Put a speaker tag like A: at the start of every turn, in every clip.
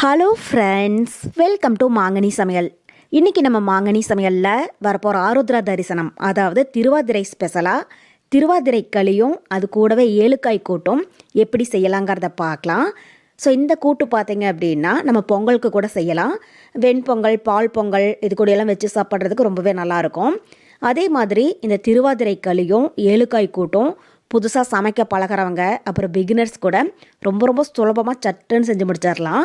A: Hello friends welcome to மாங்கனி சமையல் இன்றைக்கி நம்ம மாங்கனி சமையலில் வரப்போகிற ஆருத்ரா தரிசனம் அதாவது திருவாதிரை ஸ்பெஷலாக திருவாதிரை களியும் அது கூடவே ஏலுக்காய் கூட்டும் எப்படி செய்யலாங்கிறத பார்க்கலாம். ஸோ இந்த கூட்டு பார்த்தீங்க அப்படின்னா நம்ம பொங்கலுக்கு கூட செய்யலாம். வெண்பொங்கல் பால் பொங்கல் இது கூடயெல்லாம் வச்சு சாப்பிட்றதுக்கு ரொம்பவே நல்லாயிருக்கும். அதே மாதிரி இந்த திருவாதிரை களியும் ஏலுக்காய் கூட்டும் புதுசாக சமைக்க பழகிறவங்க அப்புறம் பிகினர்ஸ் கூட ரொம்ப ரொம்ப சுலபமாக சட்டுன்னு செஞ்சு முடிச்சிடலாம்.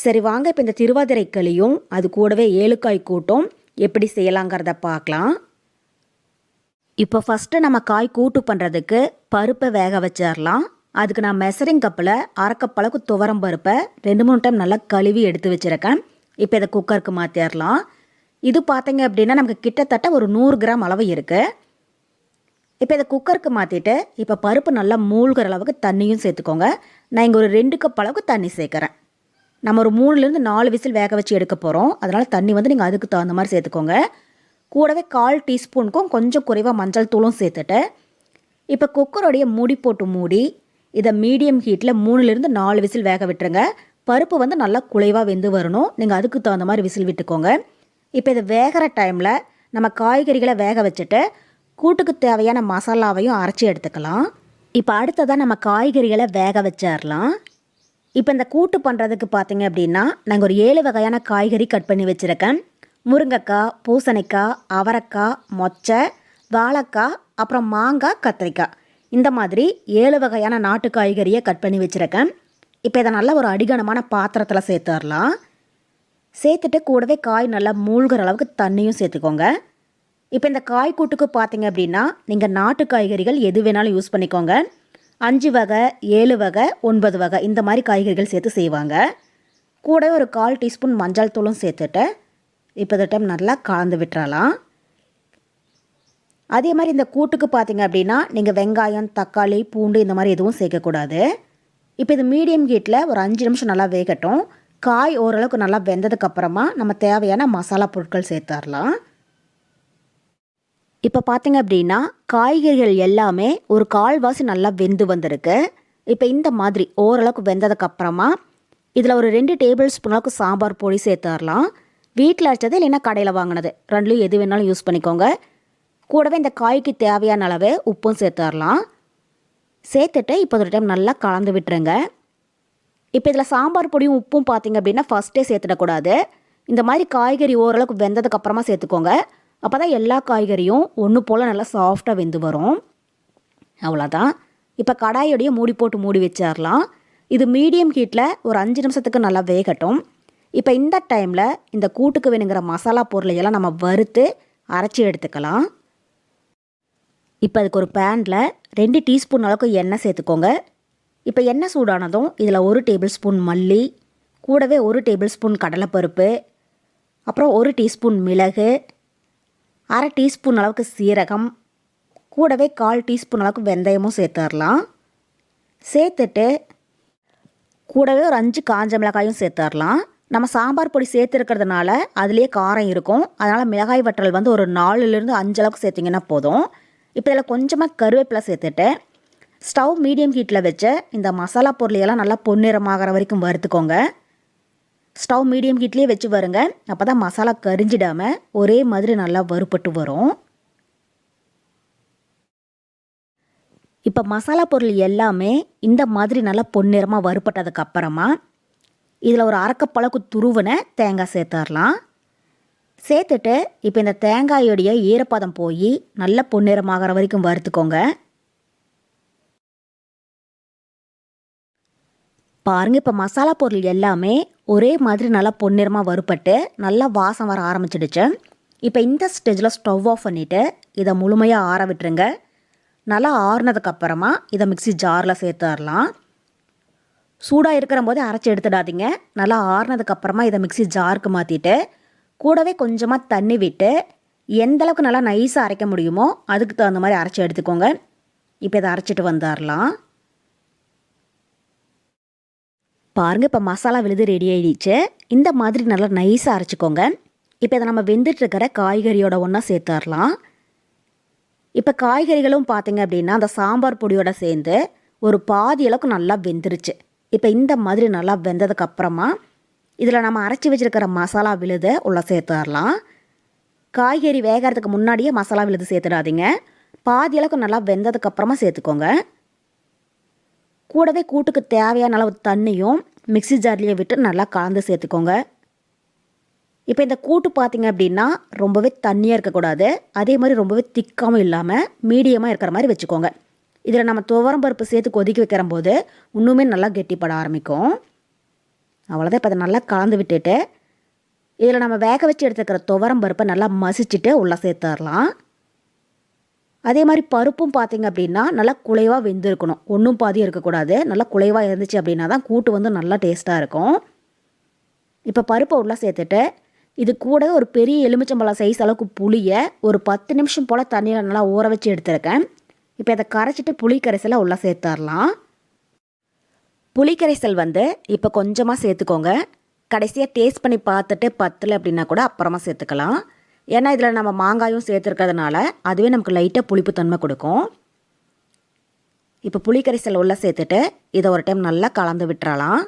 A: சரி வாங்க இப்போ இந்த திருவாதிரை களியும் அது கூடவே ஏழுக்காய் கூட்டும் எப்படி செய்யலாங்கிறத பார்க்கலாம். இப்போ ஃபஸ்ட்டு நம்ம காய் கூட்டு பண்ணுறதுக்கு பருப்பை வேக வச்சிடலாம் அதுக்கு நான் மெசரிங் கப்பில் அரைக்கப்பளவுக்கு துவரம் பருப்பை ரெண்டு மூணு டைம் நல்லா கழுவி எடுத்து வச்சுருக்கேன். இப்போ இதை குக்கருக்கு மாற்றிடலாம் இது பார்த்தீங்க அப்படின்னா நமக்கு கிட்டத்தட்ட ஒரு நூறு கிராம் அளவு இருக்குது இப்போ இதை குக்கருக்கு மாற்றிட்டு இப்போ பருப்பு நல்லா மூழ்கிற அளவுக்கு தண்ணியும் சேர்த்துக்கோங்க. நான் இங்கே ஒரு ரெண்டு கப் அளவுக்கு தண்ணி சேர்க்குறேன். நம்ம ஒரு மூணுலேருந்து நாலு விசில் வேக வச்சு எடுக்க போகிறோம் அதனால் தண்ணி வந்து நீங்கள் அதுக்கு தகுந்த மாதிரி சேர்த்துக்கோங்க. கூடவே கால் டீஸ்பூனுக்கும் கொஞ்சம் குறைவாக மஞ்சள் தூளும் சேர்த்துட்டு இப்போ குக்கருடைய மூடி போட்டு மூடி இதை மீடியம் ஹீட்டில் மூணுலேருந்து நாலு விசில் வேக விட்டுருங்க. பருப்பு வந்து நல்லா குலைவாக வெந்து வரணும். நீங்கள் அதுக்கு தகுந்த மாதிரி விசில் விட்டுக்கோங்க. இப்போ இது வேகிற டைமில் நம்ம காய்கறிகளை வேக வச்சுட்டு கூட்டுக்கு தேவையான மசாலாவையும் அரைச்சி எடுத்துக்கலாம். இப்போ அடுத்ததாக நம்ம காய்கறிகளை வேக வச்சிடலாம் இப்போ இந்த கூட்டு பண்ணுறதுக்கு பார்த்தீங்க அப்படின்னா நாங்கள் ஒரு ஏழு வகையான காய்கறி கட் பண்ணி வச்சுருக்கேன். முருங்கைக்காய் பூசணிக்காய் அவரைக்காய் மொச்சை வாழைக்காய் அப்புறம் மாங்காய் கத்திரிக்காய். இந்த மாதிரி ஏழு வகையான நாட்டு காய்கறியை கட் பண்ணி வச்சுருக்கேன். இப்போ இதை நல்லா ஒரு அடிகனமான பாத்திரத்தில் சேர்த்துடலாம். சேர்த்துட்டு கூடவே காய் நல்லா மூழ்கிற அளவுக்கு தண்ணியும் சேர்த்துக்கோங்க. இப்போ இந்த காய் கூட்டுக்கு பார்த்தீங்க அப்படின்னா நீங்கள் நாட்டு காய்கறிகள் எது வேணாலும் யூஸ் பண்ணிக்கோங்க. அஞ்சு வகை ஏழு வகை ஒன்பது வகை இந்த மாதிரி காய்கறிகள் சேர்த்து செய்வாங்க. கூட ஒரு கால் டீஸ்பூன் மஞ்சள் தூளும் சேர்த்துட்டு இப்போ இந்த டைம் நல்லா கலந்து விட்டுறலாம். அதே மாதிரி இந்த கூட்டுக்கு பார்த்தீங்க அப்படின்னா நீங்கள் வெங்காயம் தக்காளி பூண்டு இந்த மாதிரி எதுவும் சேர்க்கக்கூடாது. இப்போ இது மீடியம் ஹீட்டில் ஒரு அஞ்சு நிமிஷம் நல்லா வேகட்டும். காய் ஓரளவுக்கு நல்லா வெந்ததுக்கப்புறமா நம்ம தேவையான மசாலா பொருட்கள் சேர்த்துடலாம் இப்போ பார்த்தீங்க அப்படின்னா காய்கறிகள் எல்லாமே ஒரு கால்வாசி நல்லா வெந்து வந்திருக்கு. இப்போ இந்த மாதிரி ஓரளவுக்கு வெந்ததுக்கப்புறமா இதில் ஒரு ரெண்டு டேபிள் ஸ்பூன் அளவுக்கு சாம்பார் பொடி சேர்த்துடலாம் வீட்டில் அரைச்சது இல்லைன்னா கடையில் வாங்கினது. ரெண்டுலையும் எது வேணாலும் யூஸ் பண்ணிக்கோங்க. கூடவே இந்த காய்க்கு தேவையான அளவு உப்பும் சேர்த்துடலாம் சேர்த்துட்டு இப்போ ஒரு டைம் நல்லா கலந்து விட்டுருங்க. இப்போ இதில் சாம்பார் பொடியும் உப்பும் பார்த்தீங்க அப்படின்னா ஃபஸ்ட்டே சேர்த்துடக்கூடாது. இந்த மாதிரி காய்கறி ஓரளவுக்கு வெந்ததுக்கப்புறமா சேர்த்துக்கோங்க. அப்போ தான் எல்லா காய்கறியும் ஒன்று போல் நல்லா சாஃப்டாக வெந்து வரும். அவ்வளோதான் இப்போ கடாயோடைய மூடி போட்டு மூடி வச்சிடலாம் இது மீடியம் ஹீட்டில் ஒரு அஞ்சு நிமிஷத்துக்கு நல்லா வேகட்டும். இப்போ இந்த டைமில் இந்த கூட்டுக்கு வேணுங்கிற மசாலா பொருளையெல்லாம் நம்ம வறுத்து அரைச்சி எடுத்துக்கலாம். இப்போ அதுக்கு ஒரு பேனில் ரெண்டு டீஸ்பூன் அளவுக்கு எண்ணெய் சேர்த்துக்கோங்க. இப்போ எண்ணெய் சூடானதும் இதில் ஒரு டேபிள் ஸ்பூன் மல்லி கூடவே ஒரு டேபிள் ஸ்பூன் கடலைப்பருப்பு அப்புறம் ஒரு டீஸ்பூன் மிளகு அரை டீஸ்பூன் அளவுக்கு சீரகம் கூடவே கால் டீஸ்பூன் அளவுக்கு வெந்தயமும் சேர்த்துடலாம். சேர்த்துட்டு கூடவே ஒரு அஞ்சு காஞ்ச மிளகாயும் சேர்த்துடலாம். நம்ம சாம்பார் பொடி சேர்த்துருக்கிறதுனால அதுலேயே காரம் இருக்கும். அதனால் மிளகாய் வற்றல் வந்து ஒரு நாலுலேருந்து அஞ்சு அளவுக்கு சேர்த்திங்கன்னா போதும். இப்போ இதில் கொஞ்சமாக கருவேப்பிலை சேர்த்துட்டு ஸ்டவ் மீடியம் ஹீட்டில் வச்சு இந்த மசாலா பொருளையெல்லாம் நல்லா பொன்னிறமாகிற வரைக்கும் வறுத்துக்கோங்க. ஸ்டவ் மீடியம் ஹீட்லேயே வச்சு வருங்க அப்போ தான் மசாலா கரிஞ்சிடாமல் ஒரே மாதிரி நல்லா வறுபட்டு வரும். இப்போ மசாலா பொருள் எல்லாமே இந்த மாதிரி நல்லா பொன்னிறமாக வறுப்பட்டதுக்கு அப்புறமா இதில் ஒரு அரக்கப்பழக்கு துருவின தேங்காய் சேர்த்துடலாம். சேர்த்துட்டு இப்போ இந்த தேங்காயோடைய ஈரப்பதம் போய் நல்ல பொன்னிறமாகிற வரைக்கும் வறுத்துக்கோங்க. பாருங்கள் இப்போ மசாலா பொருள் எல்லாமே ஒரே மாதிரி நல்லா பொன்னிறமாக வறுப்பட்டு நல்லா வாசம் வர ஆரம்பிச்சிடுச்சு. இப்போ இந்த ஸ்டேஜில் ஸ்டவ் ஆஃப் பண்ணிவிட்டு இதை முழுமையாக ஆற விட்டுருங்க. நல்லா ஆறுனதுக்கப்புறமா இதை மிக்சி ஜாரில் சேர்த்துடலாம் சூடாக இருக்கிற போது அரைச்சி எடுத்துடாதீங்க. நல்லா ஆறுனதுக்கப்புறமா இதை மிக்சி ஜாருக்கு மாற்றிட்டு கூடவே கொஞ்சமாக தண்ணி விட்டு எந்தளவுக்கு நல்லா நைஸாக அரைக்க முடியுமோ அதுக்கு தகுந்த மாதிரி அரைச்சி எடுத்துக்கோங்க. இப்போ இதை அரைச்சிட்டு வந்துடலாம் பாருங்கள் இப்போ மசாலா விழுது ரெடி ஆகிடுச்சு இந்த மாதிரி நல்லா நைஸாக அரைச்சிக்கோங்க. இப்போ இதை நம்ம வெந்துட்டுருக்கிற காய்கறியோட ஒன்றா சேர்த்துடலாம் இப்போ காய்கறிகளும் பார்த்தீங்க அப்படின்னா அந்த சாம்பார் பொடியோட சேர்ந்து ஒரு பாதி அளவுக்கு நல்லா வெந்துருச்சு. இப்போ இந்த மாதிரி நல்லா வெந்ததுக்கப்புறமா இதில் நம்ம அரைச்சி வச்சுருக்கிற மசாலா விழுதை உள்ளே சேர்த்துடலாம் காய்கறி வேகிறதுக்கு முன்னாடியே மசாலா விழுது சேர்த்துடாதீங்க. பாதி அளவுக்கு நல்லா வெந்ததுக்கப்புறமா சேர்த்துக்கோங்க. கூடவே கூட்டுக்கு தேவையான அளவு தண்ணியும் மிக்ஸி ஜார்லேயே விட்டு நல்லா கலந்து சேர்த்துக்கோங்க. இப்போ இந்த கூட்டு பார்த்திங்க அப்படின்னா ரொம்பவே தண்ணியாக இருக்கக்கூடாது. அதே மாதிரி ரொம்பவே திக்காமல் இல்லாமல் மீடியமாக இருக்கிற மாதிரி வச்சுக்கோங்க. இதில் நம்ம துவரம் பருப்பு சேர்த்து கொதிக்க வைக்கிற போது இன்னுமே நல்லா கெட்டிப்பட ஆரம்பிக்கும். அவ்வளோதான் இப்போ அதை நல்லா கலந்து விட்டுட்டு இதில் நம்ம வேக வச்சு எடுத்துக்கிற துவரம் பருப்பை நல்லா மசிச்சுட்டு உள்ளே சேர்த்துடலாம். அதே மாதிரி பருப்பும் பார்த்தீங்க அப்படின்னா நல்லா குலைவாக வெந்திருக்கணும். ஒன்றும் பாதியும் இருக்கக்கூடாது. நல்லா குலைவாக இருந்துச்சு அப்படின்னா தான் கூட்டு வந்து நல்லா டேஸ்ட்டாக இருக்கும். இப்போ பருப்பை உள்ளே சேர்த்துட்டு இது கூட ஒரு பெரிய எலுமிச்சம்பழம் சைஸ் அளவுக்கு புளியை ஒரு பத்து நிமிஷம் போல் தண்ணியில் நல்லா ஊற வச்சு எடுத்துருக்கேன். இப்போ இதை கரைச்சிட்டு புளி கரைசலை உள்ளே சேர்த்துடலாம். புளி கரைசல் வந்து இப்போ கொஞ்சமாக சேர்த்துக்கோங்க. கடைசியாக டேஸ்ட் பண்ணி பார்த்துட்டு பத்தலை அப்படின்னா கூட அப்புறமா சேர்த்துக்கலாம். ஏன்னா இதில் நம்ம மாங்காயும் சேர்த்துருக்கிறதுனால அதுவே நமக்கு லைட்டாக புளிப்புத்தன்மை கொடுக்கும். இப்போ புளிக்கரைசல் உள்ளே சேர்த்துட்டு இதை ஒரு டைம் நல்லா கலந்து விட்டுறலாம்.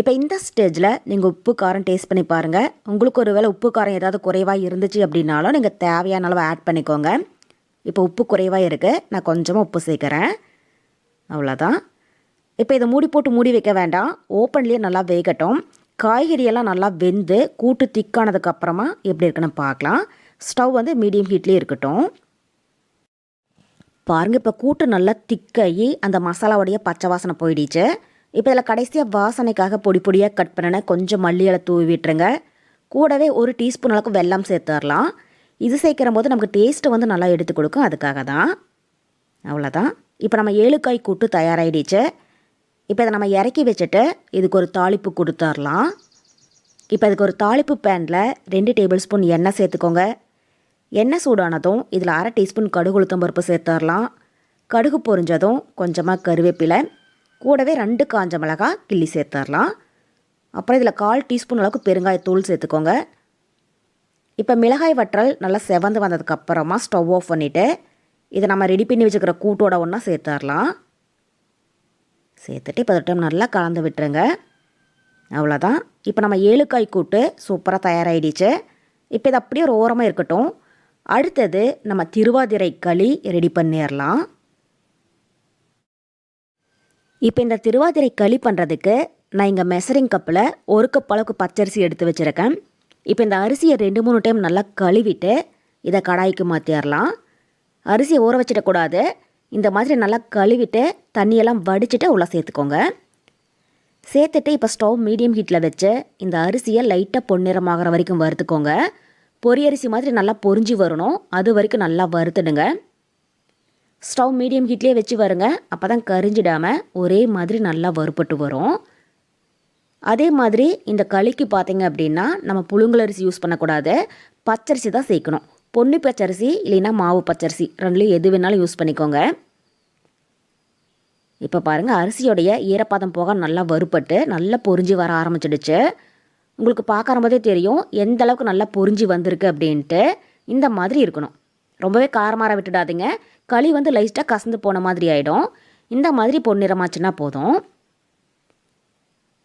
A: இப்போ இந்த ஸ்டேஜில் நீங்கள் உப்பு காரம் டேஸ்ட் பண்ணி பாருங்கள் உங்களுக்கு ஒரு வேளை உப்பு காரம் ஏதாவது குறைவாக இருந்துச்சு அப்படின்னாலும் நீங்கள் தேவையான அளவு ஆட் பண்ணிக்கோங்க. இப்போ உப்பு குறைவாக இருக்குது நான் கொஞ்சமாக உப்பு சேர்க்குறேன். அவ்வளோதான் இப்போ இதை மூடி போட்டு மூடி வைக்க வேண்டாம். ஓப்பன்லேயே நல்லா வேகட்டும். காய்கறியெல்லாம் நல்லா வெந்து கூட்டு திக்கானதுக்கு அப்புறமா எப்படி இருக்குன்னு பார்க்கலாம். ஸ்டவ் வந்து மீடியம் ஹீட்லேயே இருக்கட்டும். பாருங்கள் இப்போ கூட்டு நல்லா திக்காகி அந்த மசாலாவுடைய பச்சை வாசனை போயிடுச்சு. இப்போ இதில் கடைசியாக வாசனைக்காக பொடி பொடியாக கட் பண்ணின கொஞ்சம் மல்லியலை தூவி விட்டுருங்க. கூடவே ஒரு டீஸ்பூன் அளவுக்கு வெல்லம் சேர்த்துடலாம். இது சேர்க்கிற போது நமக்கு டேஸ்ட்டு வந்து நல்லா எடுத்து கொடுக்கும். அதுக்காக தான். அவ்வளோதான் இப்போ நம்ம ஏழுக்காய் கூட்டு தயாராகிடுச்சு இப்போ இதை நம்ம இறக்கி வச்சுட்டு இதுக்கு ஒரு தாளிப்பு கொடுத்துர்லாம். இப்போ இதுக்கு ஒரு தாளிப்பு பேனில் ரெண்டு டேபிள் ஸ்பூன் எண்ணெய் சேர்த்துக்கோங்க. எண்ணெய் சூடானதும் இதில் அரை டீஸ்பூன் கடுகு உளுத்தம் பருப்பு சேர்த்துடலாம் கடுகு பொரிஞ்சதும் கொஞ்சமாக கருவேப்பிலை கூடவே ரெண்டு காஞ்ச மிளகா கிள்ளி சேர்த்துடலாம் அப்புறம் இதில் கால் டீஸ்பூன் அளவுக்கு பெருங்காயத்தூள் சேர்த்துக்கோங்க. இப்போ மிளகாய் வற்றல் நல்லா செவந்து வந்ததுக்கப்புறமா ஸ்டவ் ஆஃப் பண்ணிவிட்டு இதை நம்ம ரெடி பண்ணி வச்சுக்கிற கூட்டோட ஒன்றா சேர்த்துடலாம் சேர்த்துட்டு இப்போ ஒரு டைம் நல்லா கலந்து விட்டுருங்க. அவ்வளோதான் இப்போ நம்ம ஏழுக்காய் கூட்டு சூப்பராக தயாராகிடுச்சு இப்போ இது அப்படியே ஒரு ஓரமாக இருக்கட்டும். அடுத்தது நம்ம திருவாதிரை களி ரெடி பண்ணிடலாம் இப்போ இந்த திருவாதிரை களி பண்ணுறதுக்கு நான் இங்கே மெசரிங் கப்பில் ஒரு கப் அளவுக்கு பச்சரிசி எடுத்து வச்சுருக்கேன். இப்போ இந்த அரிசியை ரெண்டு மூணு டைம் நல்லா கழுவிட்டு இதை கடாய்க்கு மாற்றிடலாம் அரிசியை ஊற வச்சிடக்கூடாது. இந்த மாதிரி நல்லா கழுவிட்டு தண்ணியெல்லாம் வடிச்சிட்டு உள்ளே சேர்த்துக்கோங்க. சேர்த்துட்டு இப்போ ஸ்டவ் மீடியம் ஹீட்டில் வச்சு இந்த அரிசியை லைட்டாக பொன்னிறமாகிற வரைக்கும் வறுத்துக்கோங்க. பொரியரிசி மாதிரி நல்லா பொரிஞ்சு வரணும். அது வரைக்கும் நல்லா வறுத்துடுங்க. ஸ்டவ் மீடியம் ஹீட்லேயே வச்சு வருங்க. அப்போ தான் கரிஞ்சிடாமல் ஒரே மாதிரி நல்லா வறுப்பட்டு வரும். அதே மாதிரி இந்த களிக்கு பார்த்தீங்க அப்படின்னா நம்ம புழுங்கலரிசி யூஸ் பண்ணக்கூடாது. பச்சரிசி தான் சேர்க்கணும். பொன்னி பச்சரிசி இல்லைன்னா மாவு பச்சரிசி. ரெண்டுலேயும் எது வேணாலும் யூஸ் பண்ணிக்கோங்க. இப்போ பாருங்கள் அரிசியோடைய ஈரப்பதம் போக நல்லா வறுப்பட்டு நல்லா பொரிஞ்சு வர ஆரம்பிச்சிடுச்சு. உங்களுக்கு பார்க்கறம்போதே போதே தெரியும் எந்த அளவுக்கு நல்லா பொரிஞ்சு வந்திருக்கு அப்படின்ட்டு இந்த மாதிரி இருக்கணும். ரொம்பவே காரமாற விட்டுடாதீங்க. களி வந்து லைட்டாக கசந்து போன மாதிரி ஆகிடும் இந்த மாதிரி பொன்னிறமாச்சுன்னா போதும்.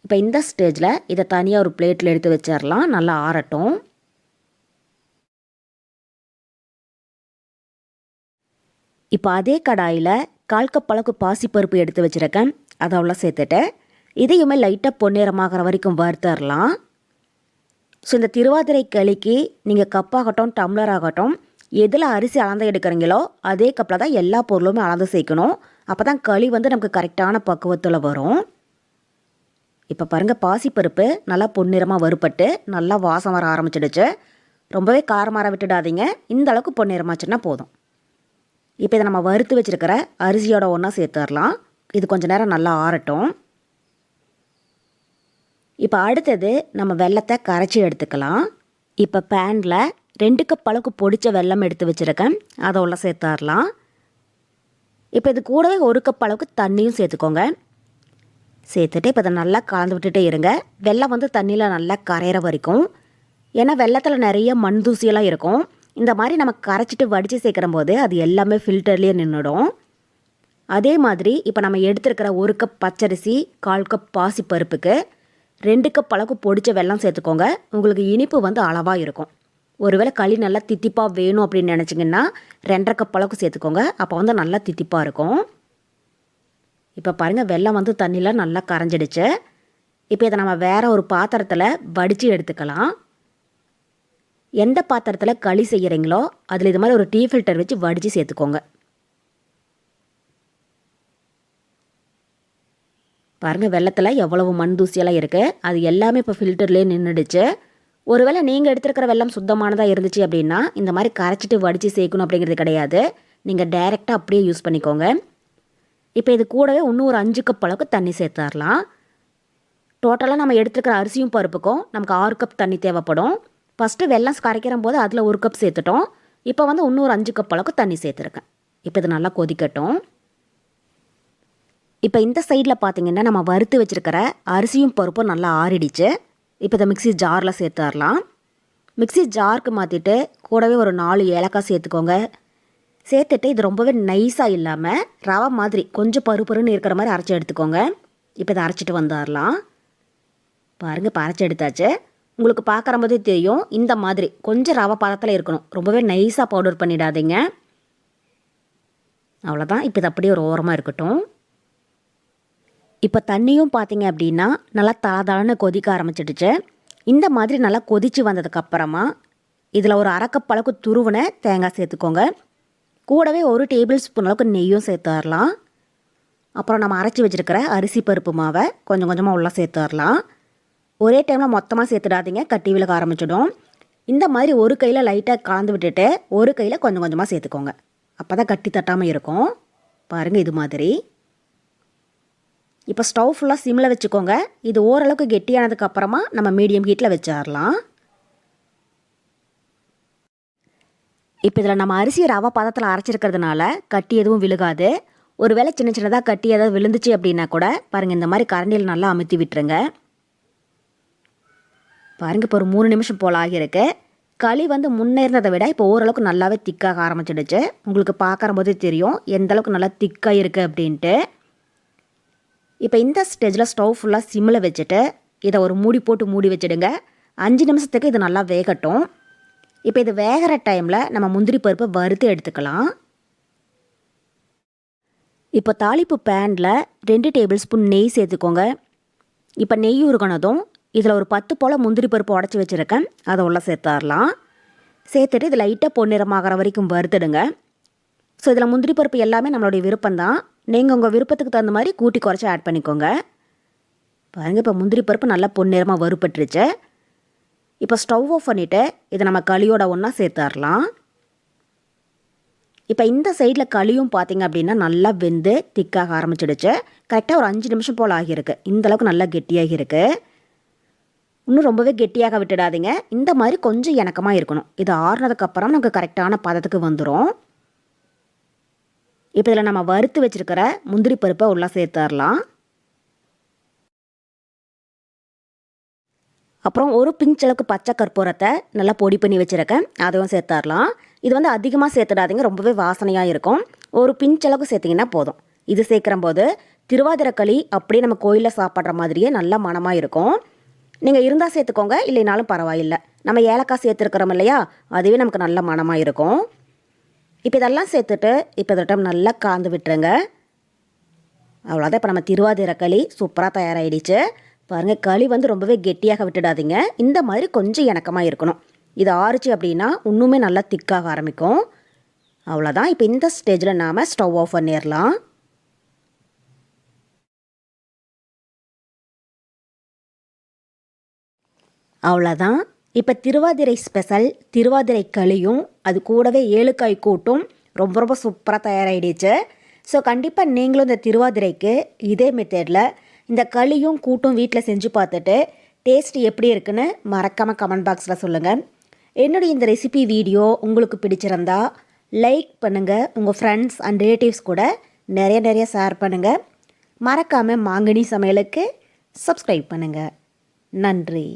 A: இப்போ இந்த ஸ்டேஜில் இதை தனியாக ஒரு பிளேட்டில் எடுத்து வச்சிடலாம் நல்லா ஆறட்டும். இப்போ அதே கடாயில் கால் கப் அளவுக்கு பாசிப்பருப்பு எடுத்து வச்சுருக்கேன். அதை அவ்வளோ சேர்த்துட்டேன் இதையுமே லைட்டாக பொன்னிறமாகிற வரைக்கும் வறுத்தரலாம். ஸோ இந்த திருவாதிரை களிக்கு நீங்கள் கப்பாகட்டும் டம்ளர் ஆகட்டும் எதில் அரிசி அளந்து எடுக்கிறீங்களோ அதே கப்பில் தான் எல்லா பொருளுமே அளந்து சேர்க்கணும். அப்போ தான் களி வந்து நமக்கு கரெக்டான பக்குவத்தில் வரும். இப்போ பாருங்கள் பாசிப்பருப்பு நல்லா பொன்னிறமாக வறுப்பட்டு நல்லா வாசம் வர ஆரம்பிச்சிடுச்சு. ரொம்பவே காரமாக விட்டுடாதீங்க. இந்த அளவுக்கு பொன்னிறமாச்சுன்னா போதும். இப்போ இதை நம்ம வறுத்து வச்சுருக்கிற அரிசியோட ஒன்றா சேர்த்துடலாம். இது கொஞ்சம் நேரம் நல்லா ஆறட்டும். இப்போ அடுத்தது நம்ம வெள்ளத்தை கரைச்சி எடுத்துக்கலாம். இப்போ பேனில் ரெண்டு கப் அளவுக்கு பொடித்த வெல்லம் எடுத்து வச்சுருக்கேன். அதை உள்ள சேர்த்துடலாம். இப்போ இது கூடவே ஒரு கப் அளவுக்கு தண்ணியும் சேர்த்துக்கோங்க. சேர்த்துட்டு இப்போ இதை நல்லா கலந்து விட்டுட்டே இருங்க. வெள்ளம் வந்து தண்ணியில் நல்லா கரையிற வரைக்கும். ஏன்னா வெள்ளத்தில் நிறைய மண் தூசியெல்லாம் இருக்கும். இந்த மாதிரி நம்ம கரைச்சிட்டு வடித்து சேர்க்குற போது அது எல்லாமே ஃபில்டர்லேயே நின்றுடும் அதே மாதிரி இப்போ நம்ம எடுத்துருக்கிற ஒரு கப் பச்சரிசி கால் கப் பாசி பருப்புக்கு ரெண்டு கப் அளவுக்கு பொடிச்ச வெல்லம் சேர்த்துக்கோங்க. உங்களுக்கு இனிப்பு வந்து அளவாக இருக்கும். ஒருவேளை களி நல்லா தித்திப்பாக வேணும் அப்படின்னு நினச்சிங்கன்னா ரெண்டரை கப் அளவுக்கு சேர்த்துக்கோங்க. அப்போ வந்து நல்லா தித்திப்பாக இருக்கும். இப்போ பாருங்கள் வெல்லம் வந்து தண்ணியில் நல்லா கரைஞ்சிடுச்சு. இப்போ இதை நம்ம வேறு ஒரு பாத்திரத்தில் வடித்து எடுத்துக்கலாம். எந்த பாத்திரத்தில் களி செய்கிறீங்களோ அதில் இது மாதிரி ஒரு டீ ஃபில்டர் வச்சு வடித்து சேர்த்துக்கோங்க. பாருங்கள் வெள்ளத்தில் எவ்வளவு மண் தூசியெல்லாம் இருக்குது அது எல்லாமே இப்போ ஃபில்டர்லேயே நின்றுடுச்சு ஒருவேளை நீங்கள் எடுத்துருக்கிற வெள்ளம் சுத்தமானதாக இருந்துச்சு அப்படின்னா இந்த மாதிரி கரைச்சிட்டு வடித்து சேர்க்கணும் அப்படிங்கிறது கிடையாது. நீங்கள் டைரெக்டாக அப்படியே யூஸ் பண்ணிக்கோங்க. இப்போ இது கூடவே இன்னும் ஒரு அஞ்சு கப் அளவுக்கு தண்ணி சேர்த்துடலாம். டோட்டலாக நம்ம எடுத்துருக்கிற அரிசியும் பருப்புக்கும் நமக்கு ஆறு கப் தண்ணி தேவைப்படும். ஃபஸ்ட்டு வெள்ளம் கரைக்கிற போது அதில் ஒரு கப் சேர்த்துட்டோம். இப்போ வந்து இன்னொரு அஞ்சு கப் அளவுக்கு தண்ணி சேர்த்துருக்கேன். இப்போ இது நல்லா கொதிக்கட்டும். இப்போ இந்த சைடில் பார்த்தீங்கன்னா நம்ம வறுத்து வச்சுருக்கிற அரிசியும் பருப்பும் நல்லா ஆறிடுச்சு. இப்போ இதை மிக்ஸி ஜாரில் சேர்த்துடலாம். மிக்ஸி ஜாருக்கு மாற்றிட்டு கூடவே ஒரு நாலு ஏலக்காய் சேர்த்துக்கோங்க. சேர்த்துட்டு இது ரொம்பவே நைஸாக இல்லாமல் ரவை மாதிரி கொஞ்சம் பருப்புருன்னு இருக்கிற மாதிரி அரைச்சி எடுத்துக்கோங்க. இப்போ இதை அரைச்சிட்டு வந்துடலாம். பாருங்கள் இப்போ அரைச்சி எடுத்தாச்சு. உங்களுக்கு பார்க்குற போதே தெரியும். இந்த மாதிரி. கொஞ்சம் ரவை பதத்தில் இருக்கணும். ரொம்பவே நைஸாக பவுடர் பண்ணிடாதீங்க. அவ்வளோதான் இப்போ இது அப்படியே ஒரு ஓரமாக இருக்கட்டும். இப்போ தண்ணியும் பார்த்தீங்க அப்படின்னா நல்லா தளதளன்னு கொதிக்க ஆரம்பிச்சிடுச்சு. இந்த மாதிரி நல்லா கொதித்து வந்ததுக்கப்புறமா இதில் ஒரு அரைக்கப்பளவுக்கு துருவின தேங்காய் சேர்த்துக்கோங்க. கூடவே ஒரு டேபிள் ஸ்பூன் அளவுக்கு நெய்யும் சேர்த்துடலாம். அப்புறம் நம்ம அரைச்சி வச்சுருக்கிற அரிசி பருப்பு மாவை கொஞ்சம் கொஞ்சமாக உள்ளே சேர்த்துடலாம். ஒரே டைமில் மொத்தமாக சேர்த்துடாதீங்க. கட்டி விலக ஆரம்பிச்சிடும். இந்த மாதிரி ஒரு கையில் லைட்டாக கலந்து விட்டுட்டு ஒரு கையில் கொஞ்சம் கொஞ்சமாக சேர்த்துக்கோங்க. அப்போ தான் கட்டி தட்டாமல் இருக்கும். பாருங்கள் இது மாதிரி. இப்போ ஸ்டவ் ஃபுல்லாக சிம்மில் வச்சுக்கோங்க. இது ஓரளவுக்கு கெட்டியானதுக்கப்புறமா நம்ம மீடியம் ஹீட்டில் வச்சிடலாம். இப்போ இதில் நம்ம அரிசி ரவை பதத்தில் அரைச்சிருக்கிறதுனால கட்டி எதுவும் விழுகாது. ஒருவேளை சின்ன சின்னதாக கட்டி ஏதாவது விழுந்துச்சு அப்படின்னா கூட பாருங்கள் இந்த மாதிரி கரண்டியில் நல்லா அமுத்தி விட்டுருங்க. பாருங்கள் இப்போ ஒரு மூணு நிமிஷம் போல் ஆகியிருக்கு. களி வந்து முன்னே இருந்ததை விட இப்போ ஓரளவுக்கு நல்லாவே திக்காக ஆரம்பிச்சிடுச்சு. உங்களுக்கு பார்க்குற போதே தெரியும் எந்த அளவுக்கு நல்லா திக்காக இருக்குது அப்படின்ட்டு. இப்போ இந்த ஸ்டேஜில் ஸ்டவ் ஃபுல்லாக சிம்மில் வச்சுட்டு இதை ஒரு மூடி போட்டு மூடி வச்சுடுங்க. அஞ்சு நிமிஷத்துக்கு இது நல்லா வேகட்டும். இப்போ இது வேகிற டைமில் நம்ம முந்திரி பருப்பை வறுத்து எடுத்துக்கலாம். இப்போ தாளிப்பு பேனில் ரெண்டு டேபிள் ஸ்பூன் நெய் சேர்த்துக்கோங்க. இப்போ நெய் உருகினதும் இதில் ஒரு பத்து போல் முந்திரி பருப்பு உடச்சி வச்சுருக்கேன். அதை உள்ளே சேர்த்துடலாம். சேர்த்துட்டு இது லைட்டாக பொன்னிறமாகிற வரைக்கும் வறுத்துடுங்க. ஸோ இதில் முந்திரி பருப்பு எல்லாமே நம்மளுடைய விருப்பம் தான் நீங்கள் உங்கள் விருப்பத்துக்கு தகுந்த மாதிரி கூட்டி குறைச்சி ஆட் பண்ணிக்கோங்க. பாருங்கள் இப்போ முந்திரி பருப்பு நல்லா பொன்னிறமாக வறுப்பட்டுருச்சு இப்போ ஸ்டவ் ஆஃப் பண்ணிவிட்டு இதை நம்ம களியோட ஒன்றா சேர்த்துடலாம். இப்போ இந்த சைடில் களியும் பார்த்தீங்க அப்படின்னா நல்லா வெந்து திக்காக ஆரம்பிச்சிடுச்சு. கரெக்டாக ஒரு அஞ்சு நிமிஷம் போல் ஆகியிருக்கு. இந்தளவுக்கு நல்லா கெட்டியாகி இருக்குது இன்னும் ரொம்பவே கெட்டியாக விட்டுடாதீங்க. இந்த மாதிரி கொஞ்சம் இணக்கமாக இருக்கணும். இது ஆறுனதுக்கப்புறம் நமக்கு கரெக்டான பதத்துக்கு வந்துடும் இப்போ இதில் நம்ம வறுத்து வச்சுருக்கிற முந்திரி பருப்பை உள்ளே சேர்த்துடலாம். அப்புறம் ஒரு பிஞ்சளவுக்கு பச்சை கற்பூரத்தை நல்லா பொடி பண்ணி வச்சுருக்கேன். அதையும் சேர்த்துடலாம். இது வந்து அதிகமாக சேர்த்துடாதீங்க. ரொம்பவே வாசனையாக இருக்கும். ஒரு பிஞ்சளவுக்கு சேர்த்திங்கன்னா போதும். இது சேர்க்குற போது திருவாதிரக்களி அப்படியே நம்ம கோயிலில் சாப்பிட்ற மாதிரியே நல்ல மனமாக இருக்கும். நீங்கள் இருந்தால் சேர்த்துக்கோங்க இல்லைனாலும் பரவாயில்லை. நம்ம ஏலக்காய் சேர்த்துருக்குறோம் இல்லையா? அதுவே நமக்கு நல்ல மனமாக இருக்கும். இப்போ இதெல்லாம் சேர்த்துட்டு இப்போ இதட்டம் டைம் நல்லா காந்து விட்டுருங்க. அவ்வளோதான் இப்போ நம்ம திருவாதிரை களி சூப்பராக தயாராகிடுச்சு பாருங்கள் களி வந்து ரொம்பவே கெட்டியாக விட்டுடாதீங்க. இந்த மாதிரி கொஞ்சம் இணக்கமாக இருக்கணும். இது ஆறுச்சு அப்படின்னா இன்னுமே நல்லா திக்காக ஆரம்பிக்கும். அவ்வளோதான் இப்போ இந்த ஸ்டேஜில் நாம் ஸ்டவ் ஆஃப் பண்ணிடலாம். அவ்வளோதான் இப்போ திருவாதிரை ஸ்பெஷல் திருவாதிரை களியும் அது கூடவே ஏழுக்காய் கூட்டும் ரொம்ப ரொம்ப சூப்பராக தயாராகிடுச்சு ஸோ கண்டிப்பாக நீங்களும் இந்த திருவாதிரைக்கு இதே மெத்தேடில் இந்த களியும் கூட்டும் வீட்டில் செஞ்சு பார்த்துட்டு டேஸ்ட் எப்படி இருக்குன்னு மறக்காமல் கமெண்ட் பாக்ஸில் சொல்லுங்கள் என்னுடைய இந்த ரெசிபி வீடியோ உங்களுக்கு பிடிச்சிருந்தா லைக் பண்ணுங்கள் உங்கள் ஃப்ரெண்ட்ஸ் அண்ட் ரிலேட்டிவ்ஸ் கூட நிறைய நிறைய ஷேர் பண்ணுங்கள் மறக்காமல் மாங்கனி சமையலுக்கு சப்ஸ்கிரைப் பண்ணுங்கள் நன்றி.